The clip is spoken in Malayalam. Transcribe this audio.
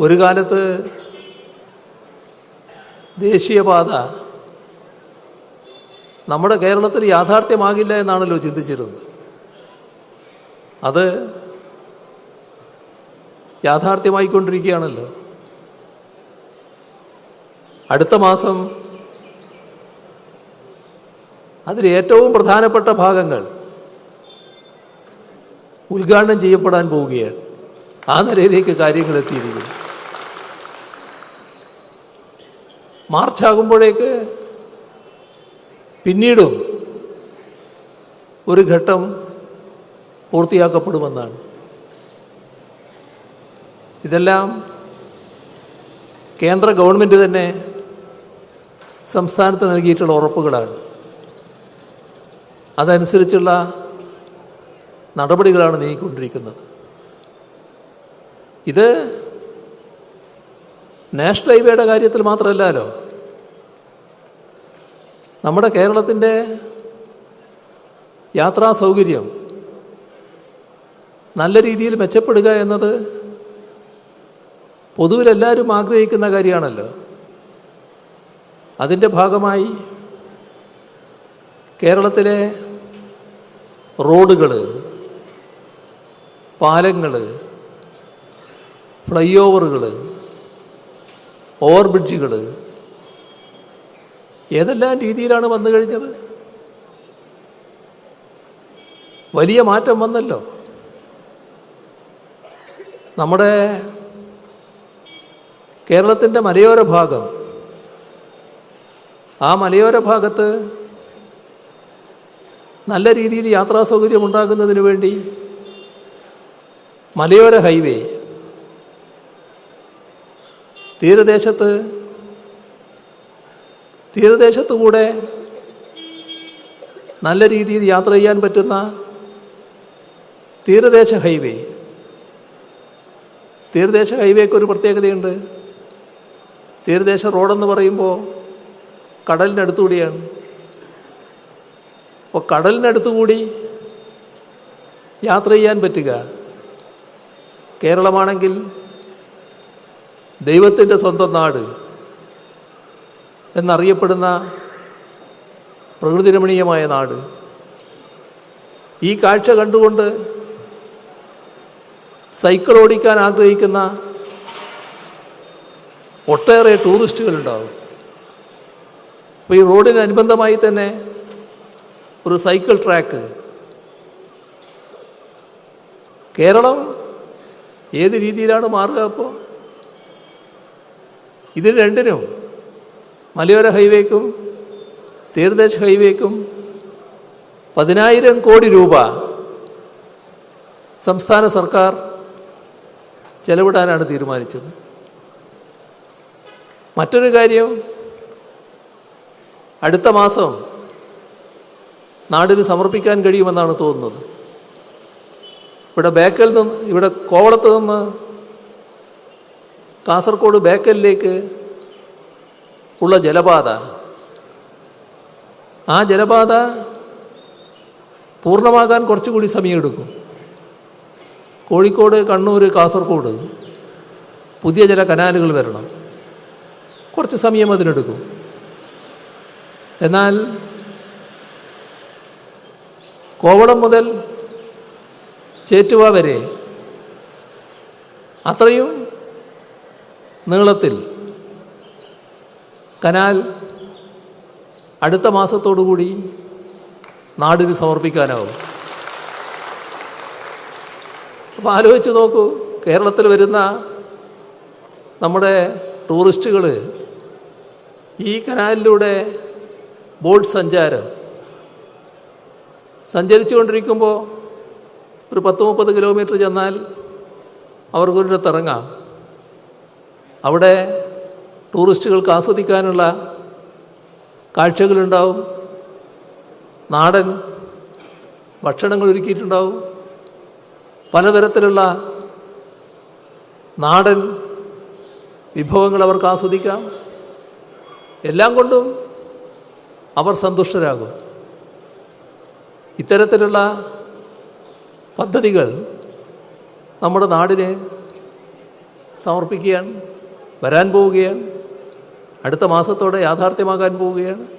ഒരു കാലത്ത് ദേശീയപാത നമ്മുടെ കേരളത്തിൽ യാഥാർത്ഥ്യമാകില്ല എന്നാണല്ലോ ചിന്തിച്ചിരുന്നത്. അത് യാഥാർത്ഥ്യമായിക്കൊണ്ടിരിക്കുകയാണല്ലോ. അടുത്ത മാസം അതിൽ ഏറ്റവും പ്രധാനപ്പെട്ട ഭാഗങ്ങൾ ഉദ്ഘാടനം ചെയ്യപ്പെടാൻ പോവുകയാണ്. ആ നിലയിലേക്ക് കാര്യങ്ങൾ എത്തിയിരിക്കുന്നു. മാർച്ച് ആകുമ്പോഴേക്ക് പിന്നീടും ഒരു ഘട്ടം പൂർത്തിയാക്കപ്പെടുമെന്നാണ്. ഇതെല്ലാം കേന്ദ്ര ഗവൺമെന്റ് തന്നെ സംസ്ഥാനത്ത് നൽകിയിട്ടുള്ള ഉറപ്പുകളാണ്. അതനുസരിച്ചുള്ള നടപടികളാണ് നീങ്ങിക്കൊണ്ടിരിക്കുന്നത്. ഇത് നാഷണൽ ഹൈവേയുടെ കാര്യത്തിൽ മാത്രമല്ലല്ലോ. നമ്മുടെ കേരളത്തിന്റെ യാത്രാ സൗകര്യം നല്ല രീതിയിൽ മെച്ചപ്പെടുക എന്നത് പൊതുവിലെല്ലാവരും ആഗ്രഹിക്കുന്ന കാര്യമാണല്ലോ. അതിന്റെ ഭാഗമായി കേരളത്തിലെ റോഡുകൾ പാലങ്ങൾ ഫ്ലൈ ഓവറുകൾ ഓവർ ബ്രിഡ്ജുകൾ ഏതെല്ലാം രീതിയിലാണ് വന്നു കഴിഞ്ഞത്? വലിയ മാറ്റം വന്നല്ലോ. നമ്മുടെ കേരളത്തിന്റെ മലയോര ഭാഗം ആ മലയോര ഭാഗത്ത് നല്ല രീതിയിൽ യാത്രാ സൗകര്യം വേണ്ടി മലയോര ഹൈവേ തീരദേശത്ത് തീരദേശത്തു കൂടെ നല്ല രീതിയിൽ യാത്ര ചെയ്യാൻ പറ്റുന്ന തീരദേശ ഹൈവേ. തീരദേശ ഹൈവേക്ക് ഒരു പ്രത്യേകതയുണ്ട്. തീരദേശ റോഡെന്ന് പറയുമ്പോൾ കടലിനടുത്തുകൂടിയാണ്. അപ്പോൾ കടലിനടുത്തുകൂടി യാത്ര ചെയ്യാൻ പറ്റുക. കേരളമാണെങ്കിൽ ദൈവത്തിന്റെ സ്വന്തം നാട് എന്നറിയപ്പെടുന്ന പ്രകൃതിരമണീയമായ നാട്. ഈ കാഴ്ച കണ്ടുകൊണ്ട് സൈക്കിൾ ഓടിക്കാൻ ആഗ്രഹിക്കുന്ന ഒട്ടേറെ ടൂറിസ്റ്റുകളുണ്ടാവും. അപ്പോൾ ഈ റോഡിനനുബന്ധമായി തന്നെ ഒരു സൈക്കിൾ ട്രാക്ക്. കേരളം ഏത് രീതിയിലാണ് മാറുക അപ്പോൾ ഇതിന് രണ്ടിനും മലയോര ഹൈവേക്കും തീരദേശ ഹൈവേക്കും പതിനായിരം കോടി രൂപ സംസ്ഥാന സർക്കാർ ചെലവിടാനാണ് തീരുമാനിച്ചത്. മറ്റൊരു കാര്യം അടുത്ത മാസം നാടിന് സമർപ്പിക്കാൻ കഴിയുമെന്നാണ് തോന്നുന്നത്. ഇവിടെ ബേക്കൽ നിന്ന് ഇവിടെ കോവളത്ത് നിന്ന് കാസർഗോഡ് ബേക്കലിലേക്ക് ഉള്ള ജലപാത. ആ ജലപാത പൂർണമാകാൻ കുറച്ചുകൂടി സമയമെടുക്കും. കോഴിക്കോട് കണ്ണൂർ കാസർഗോഡ് പുതിയ ചില കനാലുകൾ വരണം. കുറച്ച് സമയം അതിനെടുക്കും. എന്നാൽ കോവളം മുതൽ ചേറ്റുവ വരെ അത്രയും നീളത്തിൽ. കനാൽ അടുത്ത മാസത്തോടുകൂടി നാടിന് സമർപ്പിക്കാനാവും. അപ്പോൾ ആലോചിച്ച് നോക്കൂ കേരളത്തിൽ വരുന്ന നമ്മുടെ ടൂറിസ്റ്റുകൾ ഈ കനാലിലൂടെ ബോട്ട് സഞ്ചാരം സഞ്ചരിച്ചുകൊണ്ടിരിക്കുമ്പോൾ ഒരു പത്ത് മുപ്പത് കിലോമീറ്റർ ചെന്നാൽ അവർക്കൊരിടത്ത് ഇറങ്ങാം. അവിടെ ടൂറിസ്റ്റുകൾക്ക് ആസ്വദിക്കാനുള്ള കാഴ്ചകളുണ്ടാവും. നാടൻ ഭക്ഷണങ്ങൾ ഒരുക്കിയിട്ടുണ്ടാവും. പലതരത്തിലുള്ള നാടൻ വിഭവങ്ങൾ അവർക്ക് ആസ്വദിക്കാം. എല്ലാം കൊണ്ടും അവർ സന്തുഷ്ടരാകും. ഇത്തരത്തിലുള്ള പദ്ധതികൾ നമ്മുടെ നാടിനെ സമർപ്പിക്കുകയാണ്. വരാൻ പോവുകയാണ്. അടുത്ത മാസത്തോടെ യാഥാർത്ഥ്യമാകാൻ പോവുകയാണ്.